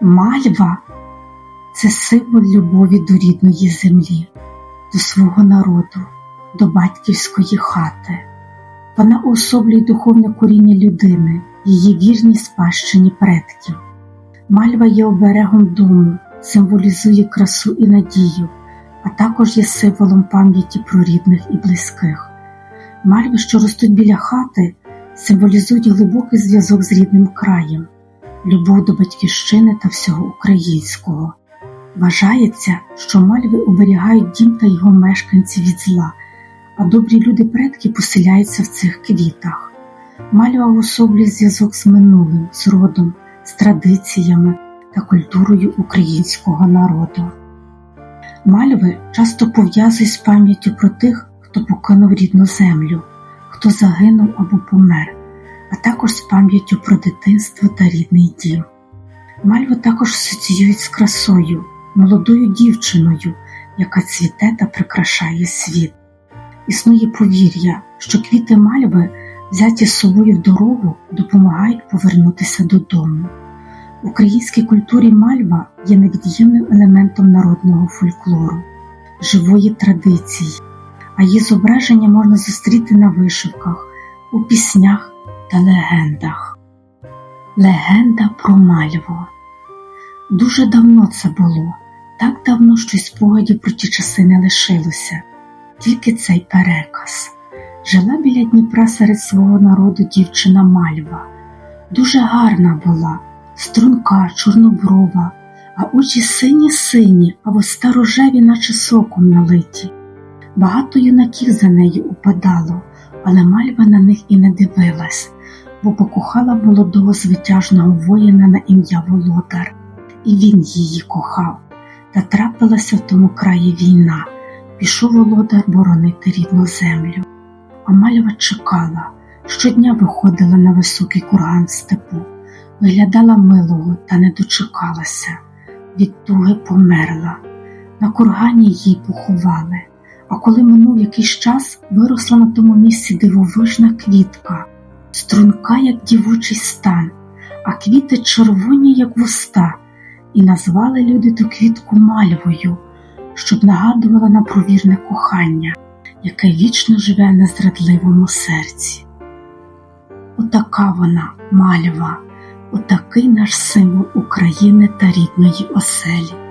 Мальва це символ любові до рідної землі, до свого народу, до батьківської хати. Вона уособлює духовне коріння людини, її вірні спадщині предків. Мальва є оберегом дому, символізує красу і надію, а також є символом пам'яті про рідних і близьких. Мальви, що ростуть біля хати, символізують глибокий зв'язок з рідним краєм, любов до батьківщини та всього українського. Вважається, що мальви оберігають дім та його мешканців від зла, а добрі люди предки поселяються в цих квітах. Мальва уособлює зв'язок з минулим, з родом, з традиціями та культурою українського народу. Мальви часто пов'язують з пам'яттю про тих, хто покинув рідну землю, хто загинув або помер, а також з пам'яттю про дитинство та рідний дім. Мальви також асоціюють з красою, молодою дівчиною, яка цвіте та прикрашає світ. Існує повір'я, що квіти мальви, взяті з собою в дорогу, допомагають повернутися додому. В українській культурі мальва є невід'ємним елементом народного фольклору, живої традиції, а її зображення можна зустріти на вишивках, у піснях та легендах. Легенда про мальву. Дуже давно це було, так давно, що й спогадів про ті часи не лишилося, тільки цей переказ. Жила біля Дніпра серед свого народу дівчина Мальва. Дуже гарна була, струнка, чорноброва, а очі сині сині, а вуста рожеві, наче соком налиті. Багато юнаків за нею упадало, але Мальва на них і не дивилась, бо покохала молодого звитяжного воїна на ім'я Володар, і він її кохав. Та трапилася в тому краї війна, пішов володар боронити рідну землю. А Мальва чекала, щодня виходила на високий курган степу, виглядала милого та не дочекалася, від туги померла. На кургані її поховали, а коли минув якийсь час, виросла на тому місці дивовижна квітка, струнка, як дівочий стан, а квіти червоні, як вуста, і назвали люди ту квітку мальвою, щоб нагадувала на провірне кохання, яке вічно живе в незрадливому серці. Отака вона, мальва, отакий наш символ України та рідної оселі.